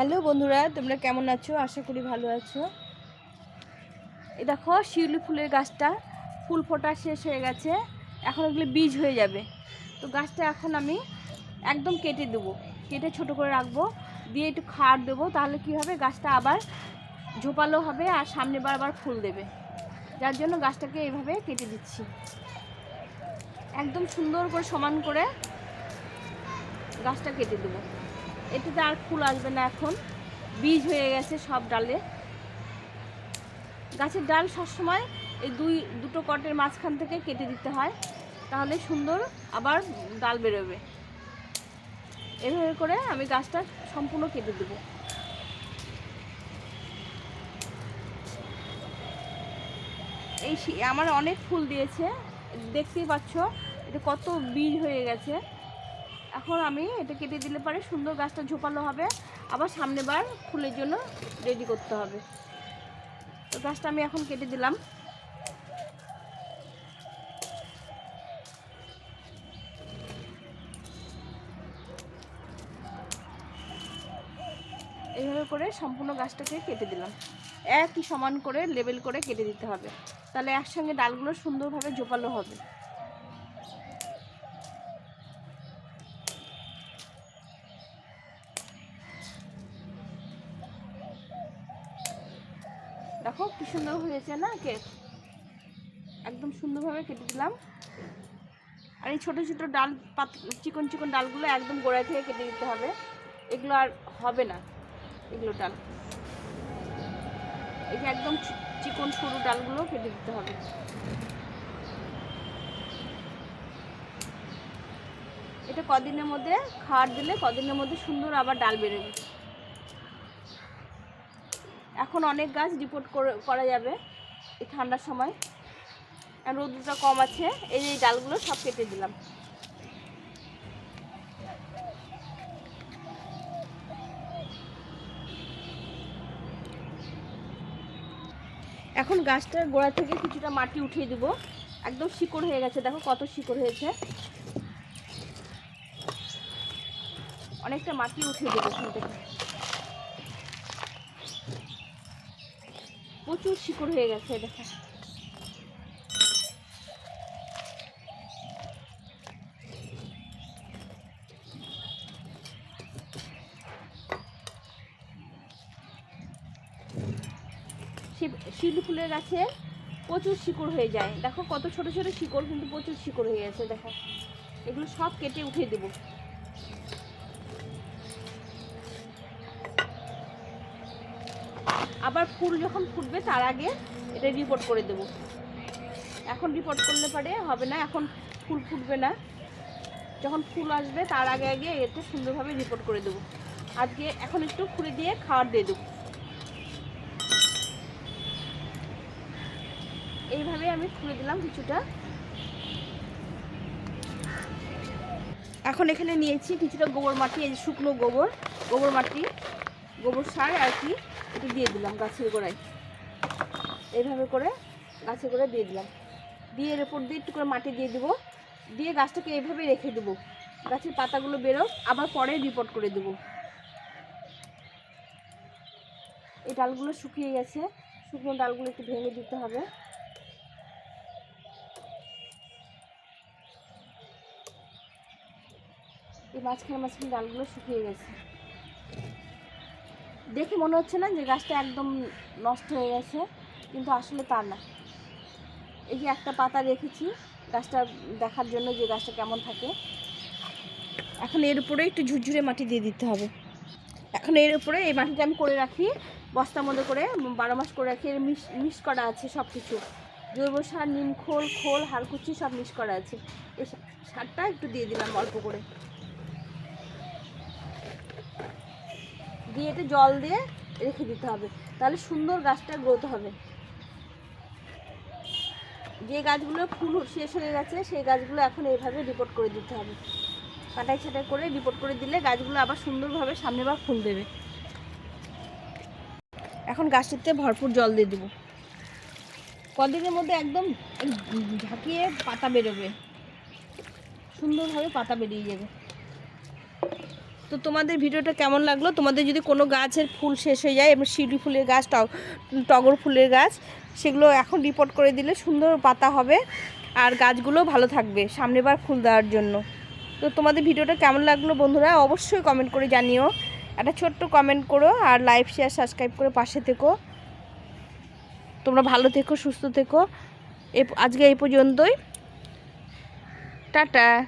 Hello বন্ধুরা, তোমরা কেমন আছো? আশা করি ভালো আছো। এ দেখো, শিউলি ফুলের গাছটা, ফুল ফোটা শেষ হয়ে গেছে। এখন এগুলো বীজ হয়ে যাবে। তো গাছটা এখন আমি একদম কেটে দেবো। কেটে ছোট করে রাখব। দিয়ে একটু খাড় দেবো, তাহলে কি হবে? গাছটা আবার ঝোপালো হবে আর সামনে বারবার ফুল দেবে। যার জন্য গাছটাকে এইভাবে কেটে দিচ্ছি। একদম সুন্দর করে সমান করে গাছটা কেটে দেবো। এটাতে আর ফুল আসবে না এখন। বীজ হয়ে গেছে সব ডালে। গাছের ডাল সবসময় এই দুই, দুটো কটের মাঝখান থেকে কেটে দিতে হয়, তাহলে সুন্দর আবার ডাল বেরোবে। এভাবে করে আমি গাছটা সম্পূর্ণ কেটে দেবো। এই আমার অনেক ফুল দিয়েছে। দেখতেই পাচ্ছ, এটা কত বীজ হয়ে গেছে। এখন আমি এটা কেটে দিলে পরে সুন্দর গাছটা ঝোপালো হবে। আবার সামনে বার ফুলের জন্য রেডি করতে হবে। তো গাছটা আমি এখন কেটে দিলাম। এইভাবে করে সম্পূর্ণ গাছটাকে কেটে দিলাম। একই সমান করে লেবেল করে কেটে দিতে হবে। তাহলে একসঙ্গে ডালগুলো সুন্দরভাবে ঝোপালো হবে। দেখো কি সুন্দর হয়েছে না কেক একদম সুন্দরভাবে কেটে দিলাম। আর এই ছোটো ছোটো ডাল পাত চিকন চিকন ডালগুলো একদম গোড়ায় থেকে কেটে দিতে হবে। এগুলো আর হবে না, এগুলো ডাল। এই যে একদম চিকন সরু ডালগুলো কেটে দিতে হবে। এটা কদিনের মধ্যে, খাওয়ার দিলে কদিনের মধ্যে সুন্দর আবার ডাল বেরোবে। এখন অনেক গাছ রিপোর্ট করা যাবে এই ঠান্ডার সময়। রোদটা কম আছে, এই যে ডালগুলো সব কেটে দিলাম। এখন গাছটার গোড়া থেকে কিছুটা মাটি উঠিয়ে দিব। একদম শিকড় হয়ে গেছে, দেখো কত শিকড় হয়েছে। অনেকটা মাটি উঠিয়ে দেবো এখান থেকে। প্রচুর শিকড় হয়ে গেছে, দেখা। শিউলি ফুলের গাছে প্রচুর শিকড় হয়ে যায়। দেখো কত ছোট ছোট শিকড়, কিন্তু প্রচুর শিকড় হয়ে গেছে, দেখো। এগুলো সব কেটে উঠিয়ে দেবো। আবার ফুল যখন ফুটবে, তার আগে এটা রিপোর্ট করে দেব। এখন রিপোর্ট করলে পারে, হবে না, এখন ফুল ফুটবে না। যখন ফুল আসবে, তার আগে আগে এতে সুন্দরভাবে রিপোর্ট করে দেবো। আজকে এখন একটু খুঁড়ে দিয়ে খাবার দিয়ে দেবো। এইভাবে আমি খুলে দিলাম কিছুটা। এখন এখানে নিয়েছি কিছুটা গোবর মাটি, এই যে শুকনো গোবর গোবর মাটি। গোবর সার আর কি এটা দিয়ে দিলাম গাছের গোড়ায়। এইভাবে করে গাছের গোড়ায় দিয়ে দিলাম। দিয়ে এর উপর দিয়ে একটু করে মাটি দিয়ে দেবো। দিয়ে গাছটাকে এইভাবে রেখে দেবো। গাছের পাতাগুলো বেরোক, আবার পরে রিপোর্ট করে দেবো। এই ডালগুলো শুকিয়ে গেছে। শুকনো ডালগুলো একটু ভেঙে দিতে হবে। এই মাঝখানে মাঝখানে ডালগুলো শুকিয়ে গেছে। দেখে মনে হচ্ছে না যে গাছটা একদম নষ্ট হয়ে গেছে, কিন্তু আসলে তা না। এই যে একটা পাতা রেখেছি গাছটা দেখার জন্য যে গাছটা কেমন থাকে। এখন এর উপরে একটু ঝুরঝুরে মাটি দিয়ে দিতে হবে। এখন এর উপরে এই মাটিটা আমি করে রাখি, বস্তার মধ্যে করে, বারো মাস করে রাখি। এর মিশ মিশ করা আছে সব কিছু জৈব সার, নিম খোল খোল, হাড়কুচি সব মিশ করা আছে। এই সারটা একটু দিয়ে দিলাম অল্প করে। দিয়ে এতে জল দিয়ে রেখে দিতে হবে। তাহলে সুন্দর গাছটা গ্রোথ হবে। যে গাছগুলো ফুল শেষ হয়ে গেছে, সেই গাছগুলো এখন এইভাবে রিপোর্ট করে দিতে হবে। কাটাই ছাটাই করে রিপোর্ট করে দিলে গাছগুলো আবার সুন্দরভাবে সামনে বার ফুল দেবে। এখন গাছটাতে ভরপুর জল দিয়ে দেবো। কদিনের মধ্যে একদম ঝাঁকিয়ে পাতা বেরোবে। সুন্দরভাবে পাতা বেরিয়ে যাবে। তো তোমাদের ভিডিওটা কেমন লাগল? তোমাদের যদি কোনো গাছের ফুল শেষ হয়ে যায় এবং শিউলি ফুলের গাছ, টগ- টগর ফুলের গাছ, সেগুলো এখন রিপোর্ট করে দিলে সুন্দর পাতা হবে আর গাছগুলো ভালো থাকবে সামনেবার ফুল দেওয়ার জন্য। তো তোমাদের ভিডিওটা কেমন লাগল বন্ধুরা? অবশ্যই কমেন্ট করে জানিও। একটা ছোট্ট কমেন্ট করো আর লাইভ শেয়ার সাবস্ক্রাইব করে পাশে থেকো। তোমরা ভালো থেকো, সুস্থ থেকো। এ, আজকে এই পর্যন্তই। টাটা।